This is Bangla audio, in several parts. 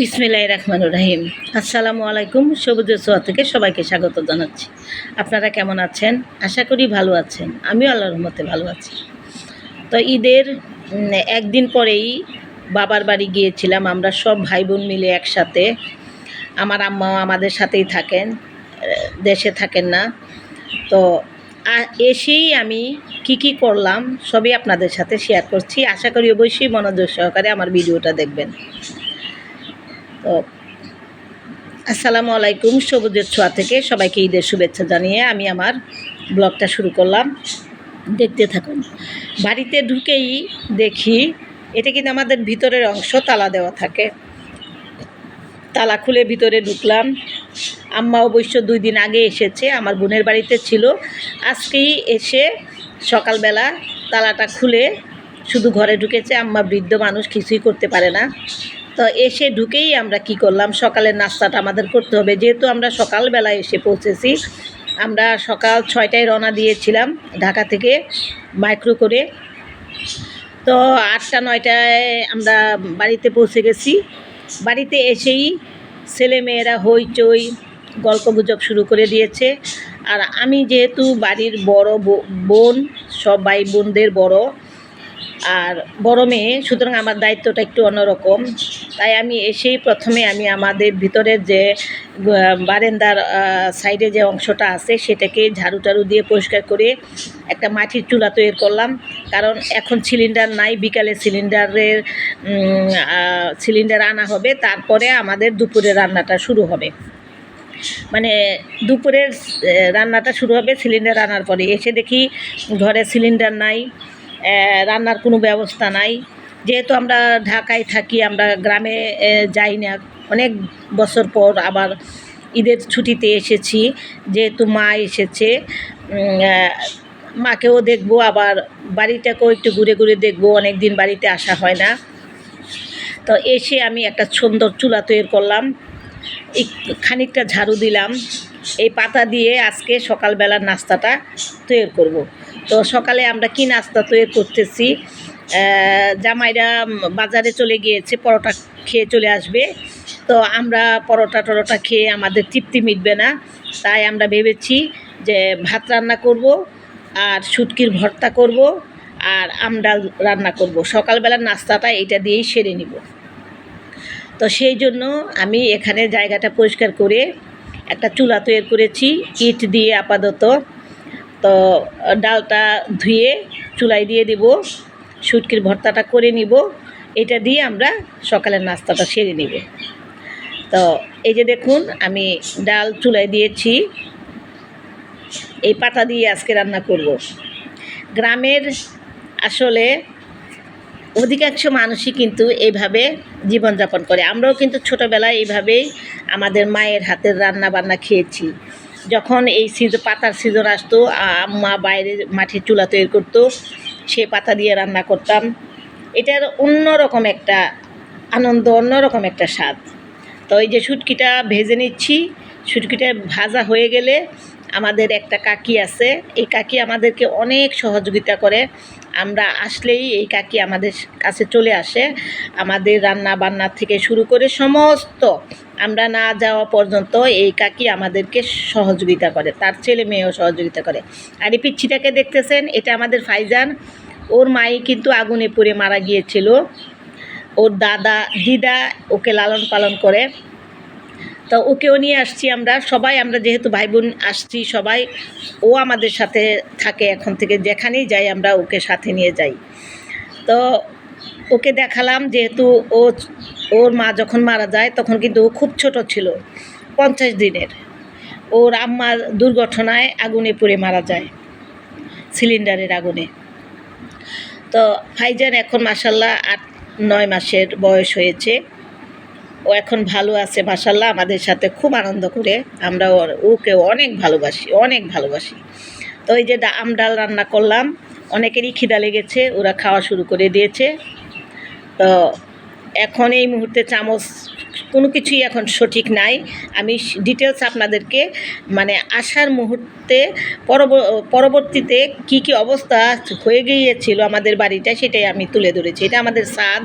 বিসমিল্লাহ রহমান রাহিম। আসসালামু আলাইকুম, সবুজ সোয়া থেকে সবাইকে স্বাগত জানাচ্ছি। আপনারা কেমন আছেন? আশা করি ভালো আছেন। আমিও আল্লাহর রহমতে ভালো আছি। তো ঈদের একদিন পরেই বাবার বাড়ি গিয়েছিলাম। আমরা সব ভাই বোন মিলে একসাথে। আমার আম্মাও আমাদের সাথেই থাকেন, দেশে থাকেন না। তো এসেই আমি কি কি করলাম, সবই আপনাদের সাথে শেয়ার করছি। আশা করি অবশ্যই মনোযোগ সহকারে আমার ভিডিওটা দেখবেন। আসসালামু আলাইকুম, সবুজের ছোঁয়া থেকে সবাইকে ঈদের শুভেচ্ছা জানিয়ে আমি আমার ব্লগটা শুরু করলাম। দেখতে থাকুন। বাড়িতে ঢুকেই দেখি, এটা কিন্তু আমাদের ভিতরের অংশ, তালা দেওয়া থাকে। তালা খুলে ভিতরে ঢুকলাম। আম্মা অবশ্য দুই দিন আগে এসেছে, আমার বোনের বাড়িতে ছিল। আজকেই এসে সকালবেলা তালাটা খুলে শুধু ঘরে ঢুকেছে, আম্মা বৃদ্ধ মানুষ, কিছুই করতে পারে না। তো এসে ঢুকেই আমরা কি করলাম? সকালের নাস্তাটা আমাদের করতে হবে। যেহেতু আমরা সকালবেলা এসে পৌঁছেছি, আমরা সকাল ছয়টায় রওনা দিয়েছিলাম ঢাকা থেকে মাইক্রো করে। তো আটটা, নয়টায় আমরা বাড়িতে পৌঁছে গেছি। বাড়িতে এসেই ছেলে মেয়েরা হইচই গল্প গুজব শুরু করে দিয়েছে। আর আমি যেহেতু বাড়ির বড় বোন, সব ভাই বোনদের বড়, আর বড় মেয়ে, সুতরাং আমার দায়িত্বটা একটু অন্যরকম। তাই আমি এসেই প্রথমে আমি আমাদের ভিতরের যে বারেন্দার সাইডে যে অংশটা আছে সেটাকে ঝাড়ু টাড়ু দিয়ে পরিষ্কার করে একটা মাটির চুলা তৈরি করলাম। কারণ এখন সিলিন্ডার নাই, বিকালে সিলিন্ডারের সিলিন্ডার আনা হবে, তারপরে আমাদের দুপুরে রান্নাটা শুরু হবে। মানে দুপুরের রান্নাটা শুরু হবে সিলিন্ডার আনার পরে। এসে দেখি ঘরে সিলিন্ডার নাই রান্নার কোনো ব্যবস্থা নাই। যেহেতু আমরা ঢাকায় থাকি, আমরা গ্রামে যাই না। অনেক বছর পর আবার ঈদের ছুটিতে এসেছি। যেহেতু মা এসেছে মাকেও দেখব। আবার বাড়িটাকেও একটু ঘুরে ঘুরে দেখব। অনেক দিন বাড়িতে আসা হয় না। তো এসে আমি একটা সুন্দর চুলা তৈরি করলাম। খানিকটা ঝাড়ু দিলাম। এই পাতা দিয়ে আজকে সকালবেলার নাস্তাটা তৈরি করব। তো সকালে আমরা কি নাস্তা তৈরি করতেছি? জামাইরা বাজারে চলে গিয়েছে, পরোটা খেয়ে চলে আসবে। তো আমরা পরোটা টরোটা খেয়ে আমাদের তৃপ্তি মিটবে না। তাই আমরা ভেবেছি যে ভাত রান্না করব আর শুটকির ভর্তা করব আর আমডাল রান্না করব। সকালবেলার নাস্তাটা এটা দিয়েই সেরে নিব। তো সেই জন্য আমি এখানে জায়গাটা পরিষ্কার করে একটা চুলা তৈরি করেছি, ইট দিয়ে আপাতত। তো ডালটা ধুয়ে চুলায় দিয়ে দিব। শুটকির ভর্তাটা করে নিব। এটা দিয়ে আমরা সকালের নাস্তাটা সেরে নিব। তো এই যে দেখুন, আমি ডাল চুলায় দিয়েছি। এই পাতা দিয়ে আজকে রান্না করব। গ্রামের আসলে অধিকাংশ মানুষই কিন্তু এইভাবে জীবনযাপন করে। আমরাও কিন্তু ছোটোবেলায় এইভাবেই আমাদের মায়ের হাতের রান্না বান্না খেয়েছি। যখন এই সিজন পাতার সিজন আসতো আম্মা বাইরে মাঠে চুলা তৈরি করতো সে পাতা দিয়ে রান্না করতাম। এটার অন্যরকম একটা আনন্দ, অন্যরকম একটা স্বাদ। তো এই যে শুটকিটা ভেজে নিচ্ছি, শুটকিটা ভাজা হয়ে গেলে আমাদের একটা কাকি আছে। এই কাকি আমাদেরকে অনেক সহযোগিতা করে। আমরা আসলেই এই কাকি আমাদের কাছে চলে আসে। আমাদের রান্না বান্না থেকে শুরু করে সমস্ত আমরা না যাওয়া পর্যন্ত এই কাকি আমাদেরকে সহযোগিতা করে, তার ছেলে মেয়েও সহযোগিতা করে। আর এই পিচ্ছিটাকে দেখতেছেন, এটা আমাদের ফাইজান। ওর মাই কিন্তু আগুনে পুড়ে মারা গিয়েছিল। ওর দাদা দিদা ওকে লালন পালন করে। তো ওকেও নিয়ে আসছি আমরা। সবাই আমরা যেহেতু ভাই বোন আসছি সবাই, ও আমাদের সাথে থাকে এখন থেকে। যেখানেই যাই আমরা ওকে সাথে নিয়ে যাই। তো ওকে দেখালাম যেহেতু ও ওর মা যখন মারা যায় তখন কিন্তু ও খুব ছোট ছিল, পঞ্চাশ দিনের। ওর আম্মা দুর্ঘটনায় আগুনে পুড়ে মারা যায়, সিলিন্ডারের আগুনে। তো ভাইজান এখন মাসাল্লাহ আট, নয় মাসের বয়স হয়েছে। ও এখন ভালো আছে মাসাল্লাহ আমাদের সাথে খুব আনন্দ করে আমরা ওর- ওকে অনেক ভালোবাসি অনেক ভালোবাসি। তো এই যে ডা- আম ডাল রান্না করলাম, অনেকেরই খিদা লেগেছে, ওরা খাওয়া শুরু করে দিয়েছে। তো এখন এই মুহূর্তে চামচ কোনো কিছুই এখন সঠিক নাই। আমি ডিটেলস আপনাদেরকে মানে আসার মুহূর্তে পরবর্তীতে কি কি অবস্থা হয়ে গিয়েছিল আমাদের বাড়িটা সেটাই আমি তুলে ধরেছি। এটা আমাদের স্বাদ।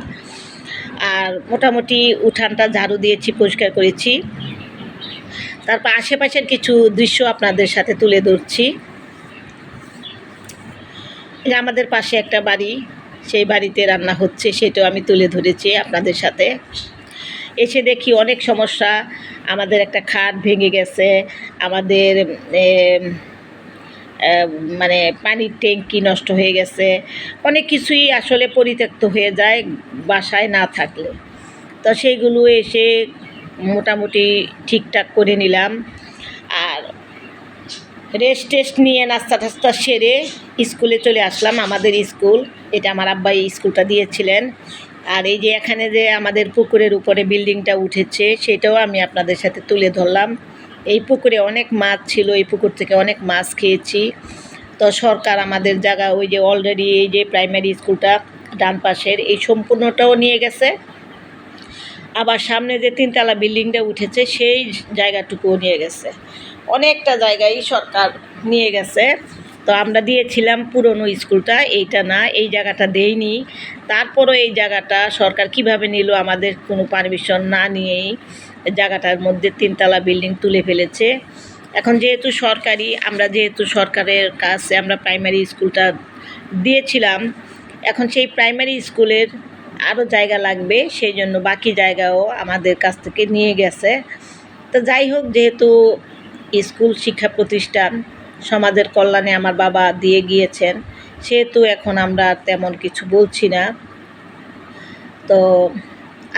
আর মোটামুটি উঠানটা ঝাড়ু দিয়েছি, পরিষ্কার করেছি। তারপর আশেপাশের কিছু দৃশ্য আপনাদের সাথে তুলে ধরছি। আমাদের পাশে একটা বাড়ি। সেই বাড়িতে রান্না হচ্ছে সেটাও আমি তুলে ধরেছি আপনাদের সাথে। এসে দেখি অনেক সমস্যা, আমাদের একটা খাট ভেঙে গেছে, আমাদের মানে পানির ট্যাঙ্কি নষ্ট হয়ে গেছে, অনেক কিছুই আসলে পরিত্যক্ত হয়ে যায় বাসায় না থাকলে। তো সেইগুলো এসে মোটামুটি ঠিকঠাক করে নিলাম। আর রেস্ট টেস্ট নিয়ে নাস্তা টাস্তা সেরে স্কুলে চলে আসলাম, আমাদের স্কুল। এটা আমার আব্বা এই স্কুলটা দিয়েছিলেন। আর এই যে এখানে যে আমাদের পুকুরের উপরে বিল্ডিংটা উঠেছে, সেটাও আমি আপনাদের সাথে তুলে ধরলাম। এই পুকুরে অনেক মাছ ছিল, এই পুকুর থেকে অনেক মাছ খেয়েছি। তো সরকার আমাদের জায়গা, ওই যে অলরেডি এই যে প্রাইমারি স্কুলটা ডান পাশের, এই সম্পূর্ণটাও নিয়ে গেছে। আবার সামনে যে তিনতলা বিল্ডিংটা উঠেছে, সেই জায়গাটুকুও নিয়ে গেছে। অনেকটা জায়গায় সরকার নিয়ে গেছে। তো আমরা দিয়েছিলাম পুরনো স্কুলটা, এইটা না, এই জায়গাটা দেইনি। তারপরও এই জায়গাটা সরকার কীভাবে নিল আমাদের কোনো পারমিশন না নিয়েই জায়গাটার মধ্যে তিনতলা বিল্ডিং তুলে ফেলেছে। এখন যেহেতু সরকারি, আমরা যেহেতু সরকারের কাছে আমরা প্রাইমারি স্কুলটা দিয়েছিলাম, এখন সেই প্রাইমারি স্কুলের আরও জায়গা লাগবে, সেই জন্য বাকি জায়গাও আমাদের কাছ থেকে নিয়ে গেছে। তো যাই হোক, যেহেতু স্কুল শিক্ষা প্রতিষ্ঠান সমাজের কল্যাণে আমার বাবা দিয়ে গিয়েছেন, সেহেতু এখন আমরা তেমন কিছু বলছি না। তো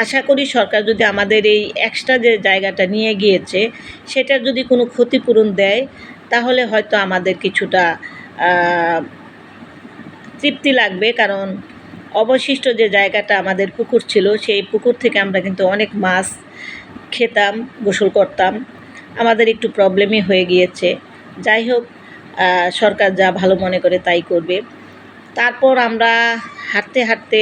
আশা করি সরকার যদি আমাদের এই এক্সট্রা যে জায়গাটা নিয়ে গিয়েছে, সেটার যদি কোনো ক্ষতিপূরণ দেয়, তাহলে হয়তো আমাদের কিছুটা তৃপ্তি লাগবে। কারণ অবশিষ্ট যে জায়গাটা আমাদের পুকুর ছিল, সেই পুকুর থেকে আমরা কিন্তু অনেক মাছ খেতাম, গোসল করতাম। আমাদের একটু প্রবলেমই হয়ে গিয়েছে। যাই হোক সরকার যা ভালো মনে করে তাই করবে। তারপর আমরা হাঁটতে হাঁটতে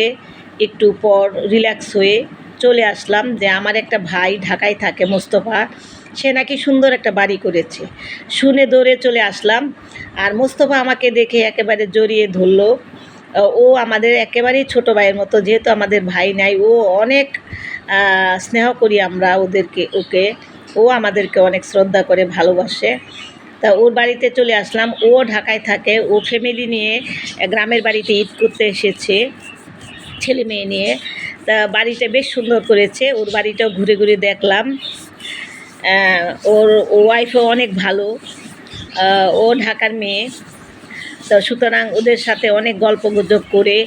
একটু পর রিল্যাক্স হয়ে চলে আসলাম যে আমার একটা ভাই ঢাকায় থাকে মোস্তফা, সে নাকি সুন্দর একটা বাড়ি করেছে। শুনে দৌড়ে চলে আসলাম আর মোস্তফা আমাকে দেখে একেবারে জড়িয়ে ধরলো। ও আমাদের একেবারেই ছোট ভাইয়ের মতো, যেহেতু আমাদের ভাই নাই, ও অনেক স্নেহ করি আমরা ওদেরকে, ওকে। ও আমাদেরকে অনেক শ্রদ্ধা করে, ভালোবাসে। তা ওর বাড়িতে চলে আসলাম। ও ঢাকায় থাকে। ও ফ্যামিলি নিয়ে গ্রামের বাড়িতে ঈদ করতে এসেছে ছেলে মেয়ে নিয়ে। তা বাড়িটা বেশ সুন্দর করেছে। ওর বাড়িটাও ঘুরে ঘুরে দেখলাম। ওর ওয়াইফও অনেক ভালো। ও ঢাকার মেয়ে। তো সুতরাং ওদের সাথে অনেক গল্প গুজব করে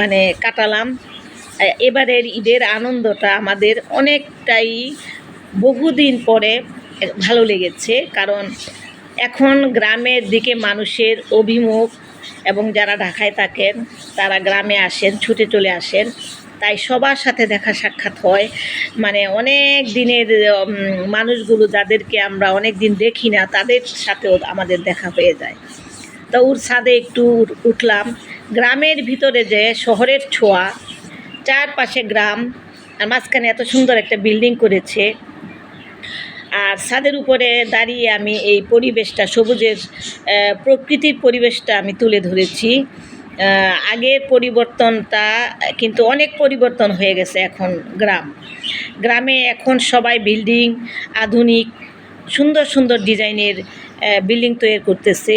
মানে কাটালাম। এবারের ঈদের আনন্দটা আমাদের অনেকটাই বহুদিন পরে ভালো লেগেছে, কারণ এখন গ্রামের দিকে মানুষের অভিমুখ এবং যারা ঢাকায় থাকেন, তারা গ্রামে আসেন, ছুটে চলে আসেন, তাই সবার সাথে দেখা সাক্ষাৎ হয়। মানে অনেক দিনের মানুষগুলো যাদেরকে আমরা অনেক দিন দেখি না, তাদের সাথেও আমাদের দেখা হয়ে যায়। তো ওর ছাদে একটু উঠলাম। গ্রামের ভিতরে যে শহরের ছোঁয়া, চারপাশে গ্রাম, আর মাঝখানে এত সুন্দর একটা বিল্ডিং করেছে। আর ছাদের উপরে দাঁড়িয়ে আমি এই পরিবেশটা, সবুজের প্রকৃতির পরিবেশটা আমি তুলে ধরেছি। আগের পরিবর্তনটা কিন্তু অনেক পরিবর্তন হয়ে গেছে এখন গ্রাম। গ্রামে এখন সবাই বিল্ডিং, আধুনিক, সুন্দর সুন্দর ডিজাইনের বিল্ডিং তৈরি করতেছে।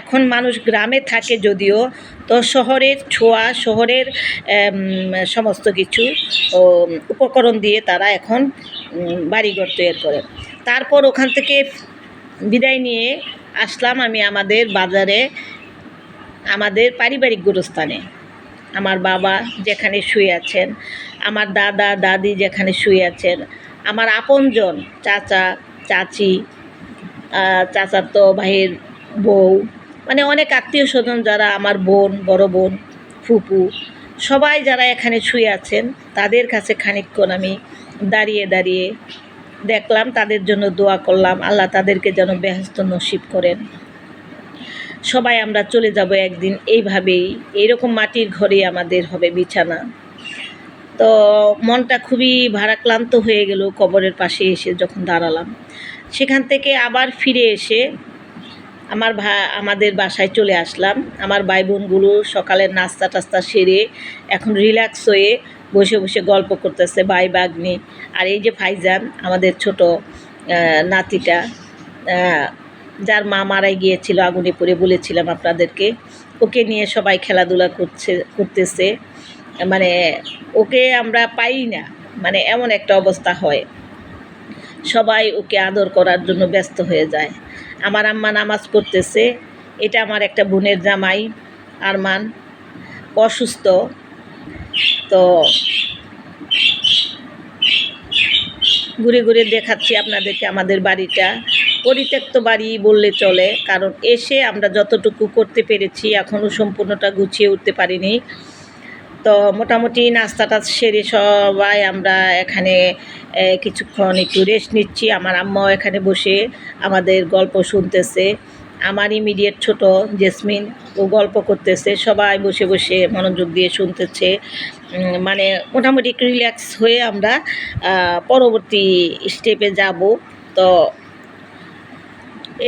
এখন মানুষ গ্রামে থাকে যদিও তো শহরের ছোঁয়া শহরের সমস্ত কিছু উপকরণ দিয়ে তারা এখন বাড়িঘর তৈরি করে। তারপর ওখান থেকে বিদায় নিয়ে আসলাম আমি আমাদের বাজারে আমাদের পারিবারিক গুরুস্থানে। আমার বাবা যেখানে শুয়ে আছেন আমার দাদা দাদি যেখানে শুয়ে আছেন আমার আপনজন চাচা চাচি আহ, চাচাতো ভাইয়ের বউ মানে অনেক আত্মীয় স্বজন যারা আমার বোন, বড় বোন, ফুপু, সবাই যারা এখানে শুয়ে আছেন, তাদের কাছে খানিকক্ষণ আমি দাঁড়িয়ে দাঁড়িয়ে দেখলাম, তাদের জন্য দোয়া করলাম, আল্লাহ তাদেরকে যেন বেহস্ত নসিব করেন। সবাই আমরা চলে যাব একদিন এইভাবেই এইরকম মাটির ঘরেই আমাদের হবে বিছানা। তো মনটা খুবই ভারাক্লান্ত হয়ে গেল কবরের পাশে এসে যখন দাঁড়ালাম। সেখান থেকে আবার ফিরে এসে আমার ভা, আমাদের বাসায় চলে আসলাম। আমার ভাই বোনগুলো সকালের নাস্তা টাস্তা সেরে এখন রিল্যাক্স হয়ে বসে বসে গল্প করতেছে, ভাই বাগনি আর এই যে ফাইজান, আমাদের ছোট নাতিটা যার মা মারাই গিয়েছিল, আগুনে পড়ে বলেছিলাম আপনাদেরকে। ওকে নিয়ে সবাই খেলাধুলা করছে, করতেছে। মানে ওকে আমরা পাই না মানে এমন একটা অবস্থা হয়। সবাই ওকে আদর করার জন্য ব্যস্ত হয়ে যায়। আমার আম্মা নামাজ পড়তেছে। এটা আমার একটা বোনের জামাই, আরমান। অসুস্থ। তো ঘুরে ঘুরে দেখাচ্ছি আপনাদেরকে আমাদের বাড়িটা। পরিত্যক্ত বাড়ি বললে চলে, কারণ এসে আমরা যতটুকু করতে পেরেছি এখনও সম্পূর্ণটা গুছিয়ে উঠতে পারিনি। তো মোটামুটি নাস্তাটা সেরে সবাই আমরা এখানে কিছুক্ষণ একটু রেস্ট নিচ্ছি। আমার আম্মাও এখানে বসে আমাদের গল্প শুনতেছে। আমার ইমিডিয়েট ছোট জেসমিন, ও গল্প করতেছে। সবাই বসে বসে মনোযোগ দিয়ে শুনতেছে। মানে মোটামুটি একটু রিল্যাক্স হয়ে আমরা পরবর্তী স্টেপে যাব। তো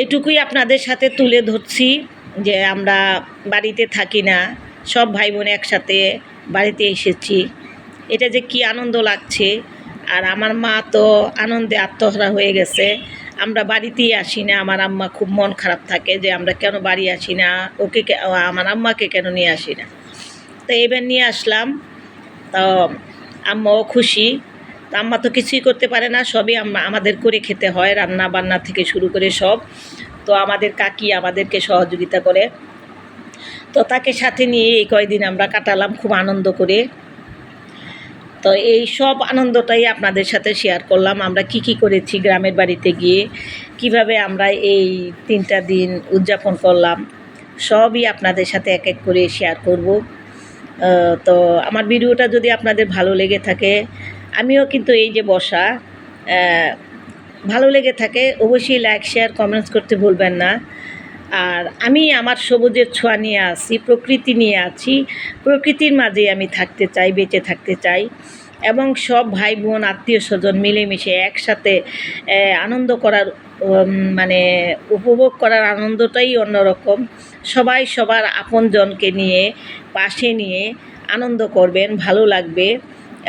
এইটুকুই আপনাদের সাথে তুলে ধরছি যে আমরা বাড়িতে থাকি না। সব ভাই বোন একসাথে বাড়িতে এসেছি। এটা যে কি আনন্দ লাগছে। আর আমার মা তো আনন্দে আত্মহারা হয়ে গেছে। আমরা বাড়িতেই আসি না। আমার আম্মা খুব মন খারাপ থাকে যে আমরা কেন বাড়ি আসি না? ওকে আমার আম্মাকে কেন নিয়ে আসি না? তো এবার নিয়ে আসলাম। তো আম্মাও খুশি। তো আম্মা তো কিছুই করতে পারে না। সবই আমাদের করে খেতে হয়। রান্না বান্না থেকে শুরু করে সব। তো আমাদের কাকি আমাদেরকে সহযোগিতা করে। তো তাকে সাথে নিয়ে এই কয়দিন আমরা কাটালাম, খুব আনন্দ করে। তো এই সব আনন্দটাই আপনাদের সাথে শেয়ার করলাম। আমরা কি কি করেছি গ্রামের বাড়িতে গিয়ে, কীভাবে আমরা এই তিনটা দিন উদযাপন করলাম, সবই আপনাদের সাথে এক এক করে শেয়ার করব। তো আমার ভিডিওটা যদি আপনাদের ভালো লেগে থাকে, আমিও কিন্তু এই যে বসা ভালো লেগে থাকে, অবশ্যই লাইক শেয়ার কমেন্টস করতে ভুলবেন না। আর আমি আমার সবুজের ছোঁয়া নিয়ে আছি, প্রকৃতি নিয়ে আছি। প্রকৃতির মাঝে আমি থাকতে চাই, বেঁচে থাকতে চাই এবং সব ভাই বোন আত্মীয় স্বজন মিলেমিশে একসাথে আনন্দ করার মানে উপভোগ করার আনন্দটাই অন্যরকম। সবাই সবার আপনজনকে নিয়ে, পাশে নিয়ে আনন্দ করবেন, ভালো লাগবে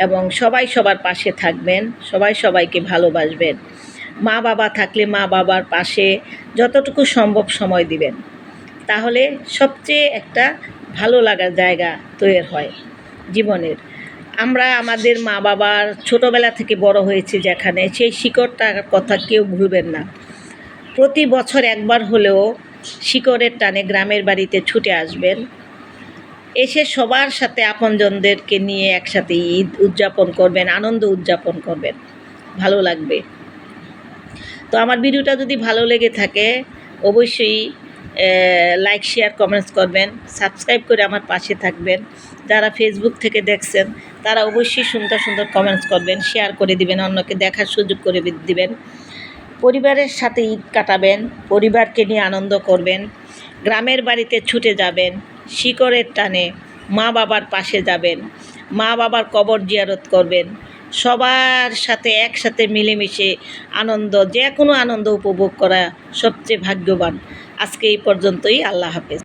এবং সবাই সবার পাশে থাকবেন, সবাই সবাইকে ভালোবাসবেন। মা বাবা থাকলে মা বাবার পাশে যতটুকু সম্ভব সময় দিবেন, তাহলে সবচেয়ে একটা ভালো লাগার জায়গা তৈরি হয় জীবনের। আমরা আমাদের মা বাবার ছোটোবেলা থেকে বড় হয়েছি যেখানে, সেই শিকড়টার কথা কেউ ভুলবেন না। প্রতি বছর একবার হলেও শিকড়ের টানে গ্রামের বাড়িতে ছুটে আসবেন। এসে সবার সাথে আপনজনদেরকে নিয়ে একসাথে ঈদ উদযাপন করবেন, আনন্দ উদযাপন করবেন। ভালো লাগবে। তো আমার ভিডিওটা যদি ভালো লেগে থাকে, অবশ্যই লাইক শেয়ার কমেন্টস করবেন সাবস্ক্রাইব করে আমার পাশে থাকবেন। যারা ফেসবুক থেকে দেখছেন, তারা অবশ্যই সুন্দর সুন্দর কমেন্টস করবেন শেয়ার করে দিবেন, অন্যকে দেখার সুযোগ করে দিবেন। পরিবারের সাথে ঈদ কাটাবেন, পরিবারকে নিয়ে আনন্দ করবেন, গ্রামের বাড়িতে ছুটে যাবেন, শিকড়ের টানে মা বাবার পাশে যাবেন মা বাবার কবর জিয়ারত করবেন সবার সাথে একসাথে মিলেমিশে আনন্দ, যে কোনো আনন্দ উপভোগ করা সবচেয়ে ভাগ্যবান। আজকে এই পর্যন্তই, আল্লাহ হাফেজ।